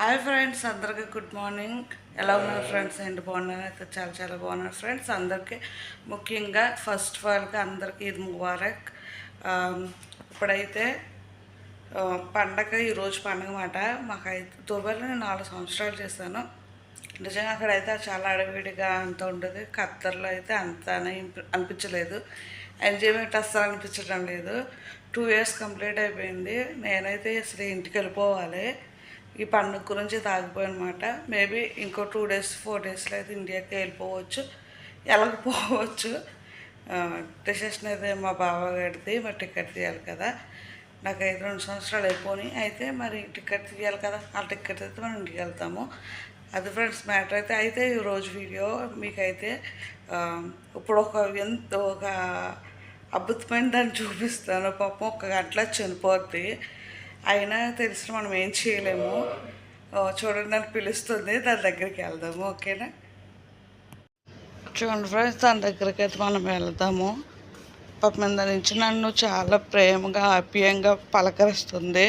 Hi friends అందరికీ good morning ఎలా ఉన్నారు ఫ్రెండ్స్ ఏంటి బాగున్నారు? అయితే చాలా చాలా బాగున్నారు ఫ్రెండ్స్ అందరికీ ముఖ్యంగా ఫస్ట్ ఆఫ్ ఆల్గా అందరికీ ఇది ముబారక్. Um, ఇప్పుడైతే uh, పండగ ఈరోజు పండగ మాట. మాకైతే దుబాయ్లో నేను నాలుగు సంవత్సరాలు చేశాను. నిజంగా అక్కడైతే చాలా అడవిడిగా అంత ఉండదు. ఖత్తర్లో అయితే అంత అని- అనిపించలేదు. ఎంజాయ్మెంట్ అస్సలు అనిపించడం లేదు. టూ ఇయర్స్ కంప్లీట్ అయిపోయింది. నేనైతే అసలు ఇంటికి వెళ్ళిపోవాలి. ఈ పండుగ గురించి తాగిపోయానమాట. మేబీ ఇంకో టూ డేస్ ఫోర్ డేస్లో అయితే ఇండియాకి వెళ్ళిపోవచ్చు. వెళ్ళకపోవచ్చు డెసిషన్ అయితే మా బావ గడితే మరి టికెట్ తీయాలి కదా. నాకు ఐదు రెండు సంవత్సరాలు అయిపోయి అయితే మరి టికెట్ తీయాలి కదా. ఆ టికెట్ అయితే మనం ఇంటికి వెళ్తాము. అది ఫ్రెండ్స్ మ్యాటర్ అయితే అయితే ఈరోజు వీడియో మీకైతే ఇప్పుడు ఒక ఎంత ఒక అద్భుతమైన దాన్ని చూపిస్తాను. పాపం ఒక గంటలో చనిపోద్ది. అయినా తెలిసిన మనం ఏం చేయలేము. చూడండి నన్ను పిలుస్తుంది. దాని దగ్గరికి వెళ్దాము ఓకేనా? చూడండి ఫ్రెండ్స్ దాని దగ్గరికి అయితే మనం వెళ్దాము. పాపం నుంచి నన్ను చాలా ప్రేమగా ఆప్యాయంగా పలకరిస్తుంది.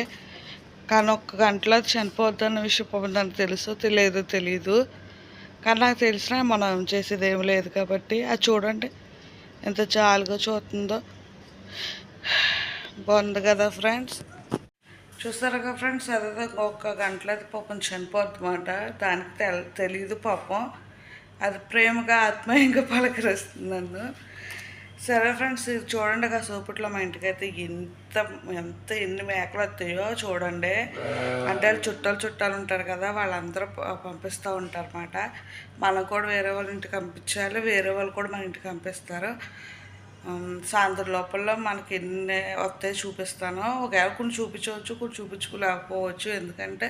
కానీ ఒక్క గంటలో చనిపోద్దన్న విషయం పాపం దానికి తెలుసు తెలియదు తెలియదు కానీ నాకు తెలిసినా మనం చేసేది ఏమి లేదు కాబట్టి. అది చూడండి ఎంత జాలిగా చూస్తుందో. బాగుంది కదా ఫ్రెండ్స్ చూస్తారు కదా ఫ్రెండ్స్ అదే ఒక గంటలో అది పాపం చనిపోతుందన్నమాట. దానికి తెల్ తెలియదు పాపం. అది ప్రేమగా ఆత్మీయంగా పలకరిస్తుంది నన్ను. సరే ఫ్రెండ్స్ ఇది చూడండి కదా సూపట్లో మా ఇంటికి అయితే ఎంత ఎంత ఎన్ని మేకలు వస్తాయో చూడండి. అంటే వాళ్ళు చుట్టాలు చుట్టాలు ఉంటారు కదా వాళ్ళందరూ పంపిస్తూ ఉంటారు అన్నమాట మనం కూడా వేరే వాళ్ళ ఇంటికి పంపించాలి వేరే వాళ్ళు కూడా మన ఇంటికి పంపిస్తారు. సాయంత్రం లోపల మనకి ఎన్ని వస్తాయి చూపిస్తాను. ఒకవేళ కొన్ని చూపించవచ్చు కొన్ని చూపించుకోలేకపోవచ్చు ఎందుకంటే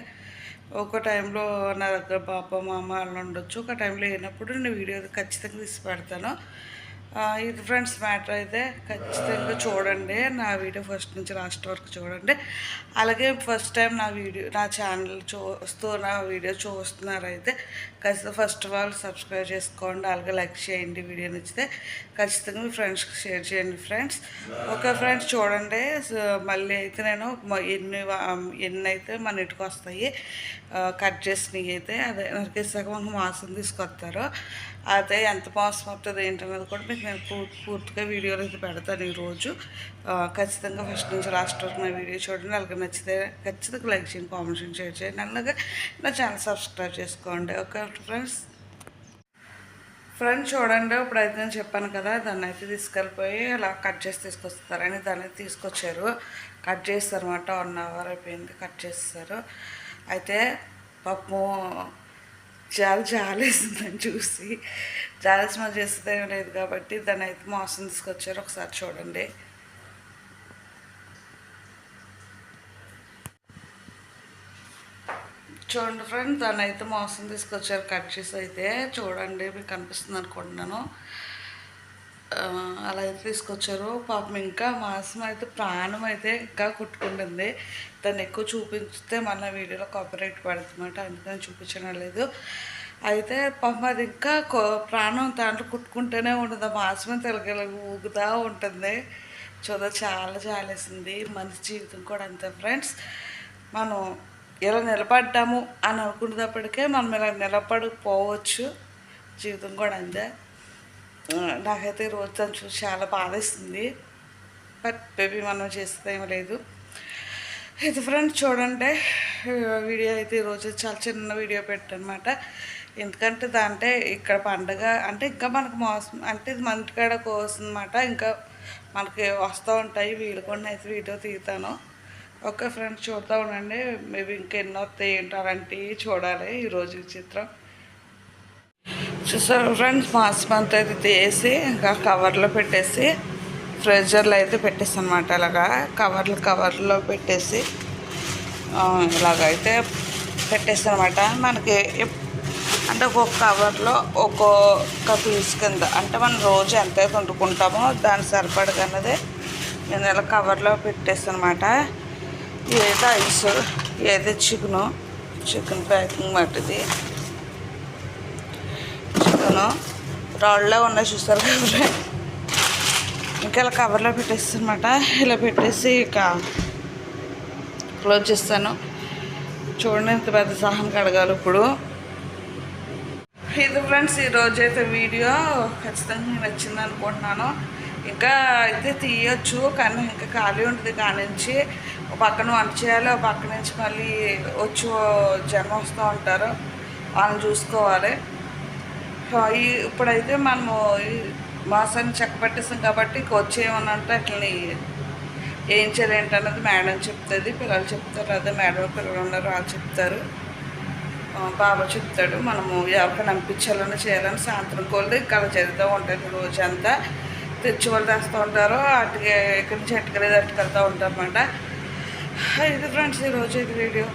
ఒక టైంలో నా దగ్గర పాప మామ వాళ్ళు ఉండొచ్చు. ఒక టైంలో లేనప్పుడు నేను వీడియో ఖచ్చితంగా తీసి పెడతాను. ఇది ఫ్రెండ్స్ మ్యాటర్ అయితే ఖచ్చితంగా చూడండి. నా వీడియో ఫస్ట్ నుంచి లాస్ట్ వరకు చూడండి. అలాగే ఫస్ట్ టైం నా వీడియో నా ఛానల్ చూస్తూ నా వీడియో చూస్తున్నారైతే ఖచ్చితంగా ఫస్ట్ ఆఫ్ ఆల్ సబ్స్క్రైబ్ చేసుకోండి. అలాగే లైక్ చేయండి వీడియో నచ్చితే ఖచ్చితంగా మీ ఫ్రెండ్స్కి షేర్ చేయండి ఫ్రెండ్స్. ఓకే ఫ్రెండ్స్ చూడండి. సో మళ్ళీ అయితే నేను ఎన్ని ఎన్ని అయితే మన ఇంటికి వస్తాయి కట్ చేసినవి అయితే అదే నరికేసాక మనకు మాసం తీసుకొస్తారు. అదే ఎంత మాసం అవుతుంది ఏంటన్నది కూడా మీకు నేను పూర్తిగా వీడియోలు అయితే పెడతాను ఈరోజు ఖచ్చితంగా ఫస్ట్ నుంచి లాస్ట్ వరకు నా వీడియో చూడండి. అలాగే నచ్చితే ఖచ్చితంగా లైక్ చేయండి కామెంట్ షేర్ చేయండి. అలాగే నా ఛానల్ సబ్స్క్రైబ్ చేసుకోండి. Okay friends? ఫ్రెండ్స్ చూడండి ఇప్పుడు అయితే నేను చెప్పాను కదా దాన్ని అయితే తీసుకెళ్ళిపోయి అలా కట్ చేసి తీసుకొస్తారని దాన్ని తీసుకొచ్చారు. కట్ చేస్తారు అనమాట వన్ అవర్ అయిపోయింది కట్ చేస్తారు. అయితే పప్పు చాలా జాలేసిందని చూసి. జాలేసిన చేస్తే లేదు కాబట్టి దాన్ని అయితే మోసం తీసుకొచ్చారు. ఒకసారి చూడండి. చూడండి ఫ్రెండ్ దాన్ని అయితే మోసం తీసుకొచ్చారు. కట్ చేసి అయితే చూడండి మీకు కనిపిస్తుంది అనుకుంటున్నాను. అలా అయితే తీసుకొచ్చారు. పాపం ఇంకా మాంసం అయితే ప్రాణం అయితే ఇంకా కుట్టుకుంటుంది. దాన్ని ఎక్కువ చూపిస్తే మన వీడియోలో కాపరేట్ పడుతుందన్నమాట. అందుకని చూపించడం లేదు. అయితే పాపం అది ఇంకా ప్రాణం దాంట్లో కుట్టుకుంటూనే ఉంటుంది. ఆ మాసమే తెలగల ఊగుతూ ఉంటుంది. చూడ చాలా చాలేసింది మనిషి జీవితం కూడా అంతే ఫ్రెండ్స్. మనం ఇలా నిలబడ్డాము అని అనుకునేటప్పటికే మనం ఇలా నిలబడిపోవచ్చు జీవితం కూడా అంతే. నాకైతే ఈ రోజు తను చూసి చాలా బాధేస్తుంది. బట్ బేబీ మనం చేస్తే ఏం లేదు. ఇది ఫ్రెండ్స్ చూడండి వీడియో అయితే ఈరోజు చాలా చిన్న వీడియో పెట్టనమాట. ఎందుకంటే దాంటే ఇక్కడ పండగ అంటే ఇంకా మనకు మోసం అంటే ఇది మంటికాడ కోసనమాట ఇంకా మనకి వస్తూ ఉంటాయి వీళ్ళు కూడా అయితే వీడియో తీస్తాను ఓకే ఫ్రెండ్స్ చూద్దాం ఉండండి. మేబీ ఇంకెన్నో వస్తాయి అలాంటివి చూడాలి ఈరోజు చిత్రం. చూసారు ఫ్రెండ్స్ మాంసం అంతా అయితే తీసి ఇంకా కవర్లో పెట్టేసి ఫ్రెజర్లో అయితే పెట్టేస్తాను అనమాట అలాగా కవర్లు కవర్లో పెట్టేసి ఇలాగైతే పెట్టేస్తాను అనమాట మనకి అంటే ఒక్కొక్క కవర్లో ఒక్కొక్క పీస్ కింద అంటే మనం రోజు ఎంతైతే వండుకుంటామో దాని సరిపడగన్నది నేను ఇలా కవర్లో పెట్టేస్తాను అనమాట ఏదో ఐస్ ఏదో చికెను చికెన్ ప్యాకింగ్ మట్టిది చికెను రాళ్ళలో ఉన్నాయి చూస్తారు కదా ఇంకా ఇలా కవర్లో పెట్టేస్తానమాట ఇలా పెట్టేసి ఇక క్లోజ్ చేస్తాను. చూడండి ఇంత పెద్ద సహనం కడగాలి ఇప్పుడు. ఇది ఫ్రెండ్స్ ఈరోజు అయితే వీడియో ఖచ్చితంగా నచ్చింది అనుకుంటున్నాను. ఇంకా అయితే తీయొచ్చు కానీ ఇంకా ఖాళీ ఉంటుంది కానించి ఒక పక్కన వంట చేయాలి ఒక పక్క నుంచి మళ్ళీ వచ్చి జనం వస్తూ ఉంటారు. వాళ్ళని చూసుకోవాలి. ఇప్పుడైతే మనము మాసాన్ని చెక్క పెట్టేస్తాం కాబట్టి ఇంక వచ్చి అంటే అట్లని ఏం చేయాలి అన్నది మేడం చెప్తుంది పిల్లలు చెప్తారు అదే మేడం పిల్లలు ఉన్నారు వాళ్ళు చెప్తారు. బాబా చెప్తాడు మనము ఎవరికి నంపించాలని చేయాలని సాయంత్రం కోళ్ళు ఇక్కడ జరుగుతూ ఉంటుంది రోజంతా. తెచ్చి వాళ్ళు తెస్తూ ఉంటారు అటుకే ఇక్కడి నుంచి అటుకలేదు అటుకెళ్తూ ఉంటారు అనమాట ఇది ఫ్రెండ్స్ ఈరోజు ఇది వీడియో.